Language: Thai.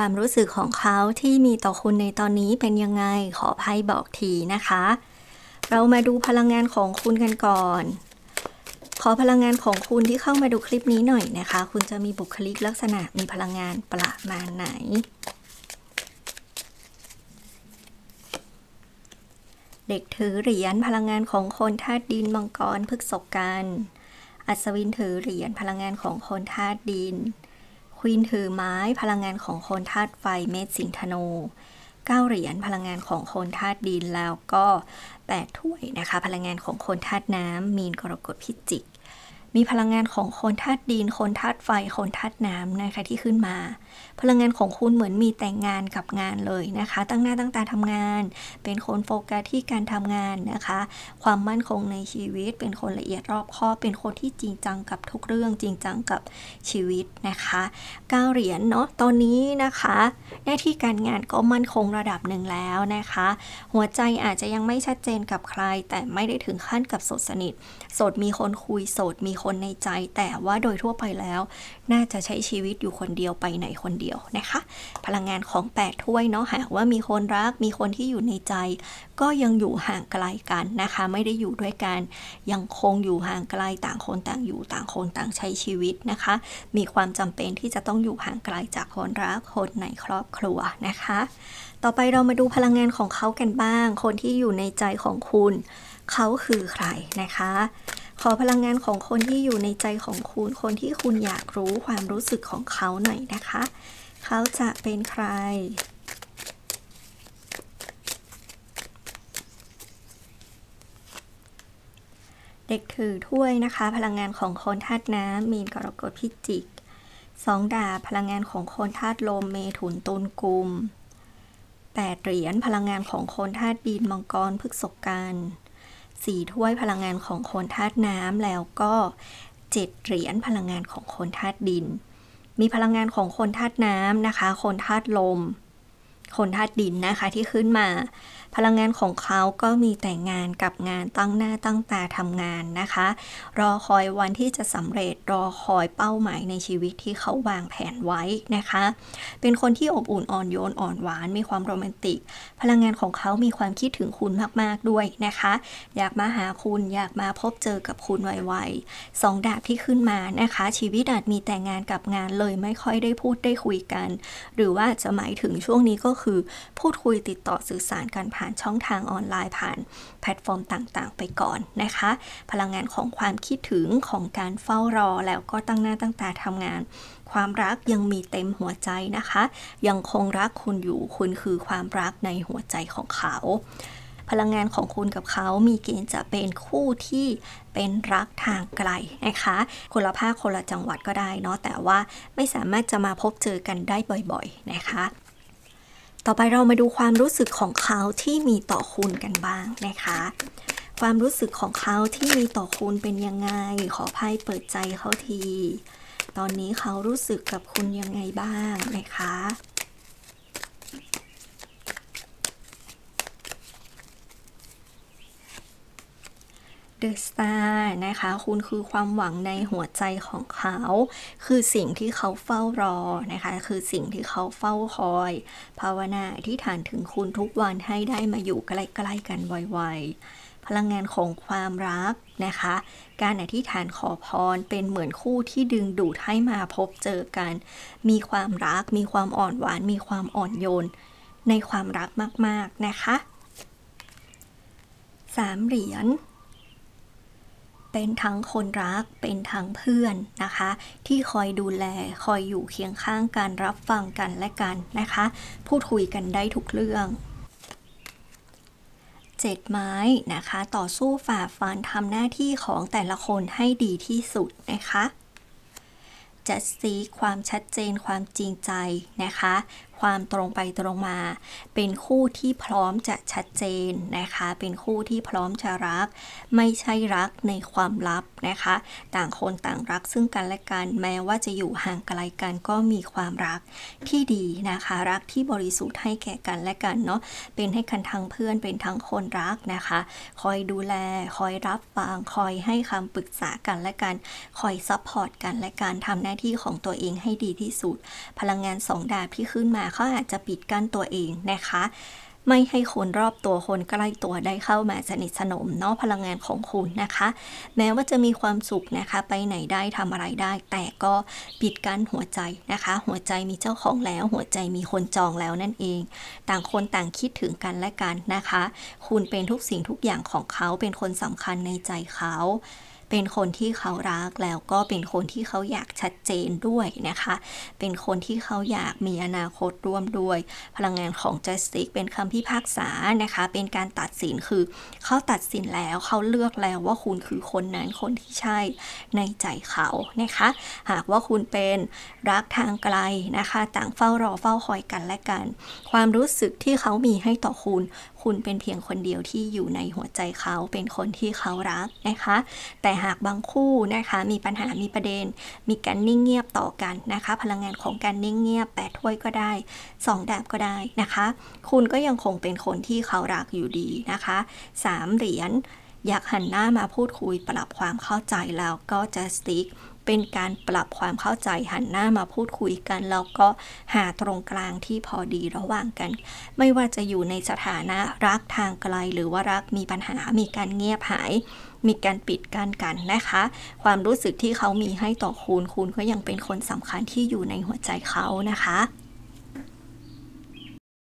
ความรู้สึกของเขาที่มีต่อคุณในตอนนี้เป็นยังไงขอไพ่บอกทีนะคะ เรามาดูพลังงานของคุณกันก่อน ขอพลังงานของคุณที่เข้ามาดูคลิปนี้หน่อยนะคะ คุณจะมีบุคลิกลักษณะมีพลังงานประมาณไหน เด็กถือเหรียญพลังงานของคนธาตุดินมังกรพฤกษกันอัศวินถือเหรียญพลังงานของคนธาตุดิน วีนถือไม้พลังงานของคนธาตุไฟเมตสิงธนูเก้าเหรียญพลังงานของคนธาตุดินแล้วก็แปดถ้วยนะคะ พลังงานของคนธาตุน้ำมีนกรกฎพิจิก มีพลังงานของคนธาตุดิน คนธาตุไฟ คนธาตุน้ำนะคะที่ขึ้นมา พลังงานของคุณเหมือนมีแต่งงานกับงานเลยนะคะ ตั้งหน้าตั้งตาทำงาน เป็นคนโฟกัสที่การทำงานนะคะ ความมั่นคงในชีวิต เป็นคนละเอียดรอบคอบเป็นคนที่จริงจังกับทุกเรื่องจริงจังกับชีวิตนะคะก้าเหรียญเนาะตอนนี้นะคะ หน้าที่การงานก็มั่นคงระดับหนึ่งแล้วนะคะ หัวใจอาจจะยังไม่ชัดเจนกับใคร แต่ไม่ได้ถึงขั้นกับโสดสนิทโสดมีคนคุยโสดมีคนในใจ แต่ว่าโดยทั่วไปแล้ว น่าจะใช้ชีวิตอยู่คนเดียวไปไหนคนเดียวนะคะ พลังงานของ8ถ้วยเนาะหากว่ามีคนรักมีคนที่อยู่ในใจ ก็ยังอยู่ห่างไกลกันนะคะ ไม่ได้อยู่ด้วยกัน ยังคงอยู่ห่างไกลต่างคนต่างอยู่ต่างคนต่างใช้ชีวิตนะคะ มีความจำเป็นที่จะต้องอยู่ห่างไกลจากคนรักคนในครอบครัวนะคะ ต่อไปเรามาดูพลังงานของเขากันบ้าง คนที่อยู่ในใจของคุณ เขาคือใครนะคะ ขอพลังงานของคนที่อยู่ในใจของคุณ คนที่คุณอยากรู้ความรู้สึกของเขาหน่อยนะคะ เขาจะเป็นใคร เด็กถือถ้วยนะคะ พลังงานของคนธาตุน้ำมีนกรกฎพิจิกสองดาบพลังงานของคนธาตุลมเมถุนตุลกุมแปดเหรียญพลังงานของคนธาตุดินมังกรพฤกษกัน สี่ถ้วยพลังงานของคนธาตุน้ำแล้วก็เจ็ดเหรียญพลังงานของคนธาตุดิน มีพลังงานของคนธาตุน้ำนะคะ คนธาตุลม คนธาตุดินนะคะที่ขึ้นมา พลังงานของเขาก็มีแต่งานกับงานตั้งหน้าตั้งตาทำงานนะคะ รอคอยวันที่จะสำเร็จรอคอยเป้าหมายในชีวิตที่เขาวางแผนไว้นะคะ เป็นคนที่อบอุ่นอ่อนโยนอ่อนหวาน มีความโรแมนติก พลังงานของเขามีความคิดถึงคุณมากๆด้วยนะคะ อยากมาหาคุณอยากมาพบเจอกับคุณไวๆสองดาบที่ขึ้นมานะคะ ชีวิตอาจมีแต่งานกับงานเลยไม่ค่อยได้พูดได้คุยกัน หรือว่าจะหมายถึงช่วงนี้ก็คือ พูดคุยติดต่อสื่อสารกันผ่านช่องทางออนไลน์ผ่านแพลตฟอร์มต่างๆ ไปก่อนนะคะ พลังงานของความคิดถึงของการเฝ้ารอแล้วก็ตั้งหน้าตั้งตาทำงาน ความรักยังมีเต็มหัวใจนะคะ ยังคงรักคุณอยู่คุณคือความรักในหัวใจของเขาพลังงานของคุณกับเขามีเกณฑ์จะเป็นคู่ที่เป็นรักทางไกลนะคะ คนละภาคคนละจังหวัดก็ได้เนาะ แต่ว่าไม่สามารถจะมาพบเจอกันได้บ่อยๆนะคะ ต่อไปเรามาดูความรู้สึกของเขาที่มีต่อคุณกันบ้างนะคะ ความรู้สึกของเขาที่มีต่อคุณเป็นยังไง ขอไพ่เปิดใจเขาที ตอนนี้เขารู้สึกกับคุณยังไงบ้างนะคะ เดอะสตาร์นะคะ คุณคือความหวังในหัวใจของเขา คือสิ่งที่เขาเฝ้ารอนะคะ คือสิ่งที่เขาเฝ้าคอย ภาวนาที่ฐานถึงคุณทุกวันให้ได้มาอยู่ใกล้ๆกันไวๆพลังงานของความรักนะคะ การอธิษฐานขอพรเป็นเหมือนคู่ที่ดึงดูดให้มาพบเจอกัน มีความรัก มีความอ่อนหวาน มีความอ่อนโยน ในความรักมาก ๆ นะคะสามเหรียญ เป็นทั้งคนรักเป็นทั้งเพื่อนนะคะ ที่คอยดูแลคอยอยู่เคียงข้างกันรับฟังกันและกันนะคะ พูดคุยกันได้ทุกเรื่องเจ็ดไม้นะคะ ต่อสู้ฝ่าฟันทำหน้าที่ของแต่ละคนให้ดีที่สุดนะคะจะซีความชัดเจนความจริงใจนะคะความตรงไปตรงมา เป็นคู่ที่พร้อมจะชัดเจนนะคะ เป็นคู่ที่พร้อมจะรัก ไม่ใช่รักในความลับนะคะ ต่างคนต่างรักซึ่งกันและกันแม้ว่าจะอยู่ห่างไกลกันก็มีความรักที่ดีนะคะ รักที่บริสุทธิ์ให้แก่กันและกันเนาะเป็นให้กันทั้งเพื่อนเป็นทั้งคนรักนะคะ คอยดูแลคอยรับฟังคอยให้คำปรึกษากันและกัน คอยซัพพอร์ตกันและการทำหน้าที่ของตัวเองให้ดีที่สุด พลังงานสองดาบที่ขึ้นมาเขาอาจจะปิดกั้นตัวเองนะคะ ไม่ให้คนรอบตัวคนใกล้ตัวได้เข้ามาสนิทสนมเนาะพลังงานของคุณนะคะ แม้ว่าจะมีความสุขนะคะ ไปไหนได้ทำอะไรได้ แต่ก็ปิดกั้นหัวใจนะคะ หัวใจมีเจ้าของแล้ว หัวใจมีคนจองแล้วนั่นเอง ต่างคนต่างคิดถึงกันและกันนะคะ คุณเป็นทุกสิ่งทุกอย่างของเขาเป็นคนสำคัญในใจเขา เป็นคนที่เขารักแล้วก็เป็นคนที่เขาอยากชัดเจนด้วยนะคะ เป็นคนที่เขาอยากมีอนาคตร่วมด้วย พลังงานของ justice เป็นคำพิพากษานะคะ เป็นการตัดสินคือเขาตัดสินแล้วเขาเลือกแล้วว่าคุณคือคนนั้นคนที่ใช่ในใจเขานะคะ หากว่าคุณเป็นรักทางไกลนะคะ ต่างเฝ้ารอเฝ้าคอยกันและกัน ความรู้สึกที่เขามีให้ต่อคุณคุณเป็นเพียงคนเดียวที่อยู่ในหัวใจเขาเป็นคนที่เขารักนะคะ แต่หากบางคู่นะคะมีปัญหามีประเด็น มีการนิ่งเงียบต่อกันนะคะ พลังงานของการนิ่งเงียบแปดถ้วยก็ได้สองดาบก็ได้นะคะ คุณก็ยังคงเป็นคนที่เขารักอยู่ดีนะคะสามเหรียญอยากหันหน้ามาพูดคุยปรับความเข้าใจแล้วก็จะสติ๊ก เป็นการปรับความเข้าใจหันหน้ามาพูดคุยกัน แล้วก็หาตรงกลางที่พอดีระหว่างกัน ไม่ว่าจะอยู่ในสถานะรักทางไกล หรือว่ารักมีปัญหามีการเงียบหาย มีการปิดกั้นกันนะคะ ความรู้สึกที่เขามีให้ต่อคุณคุณก็ยังเป็นคนสำคัญที่อยู่ในหัวใจเขานะคะ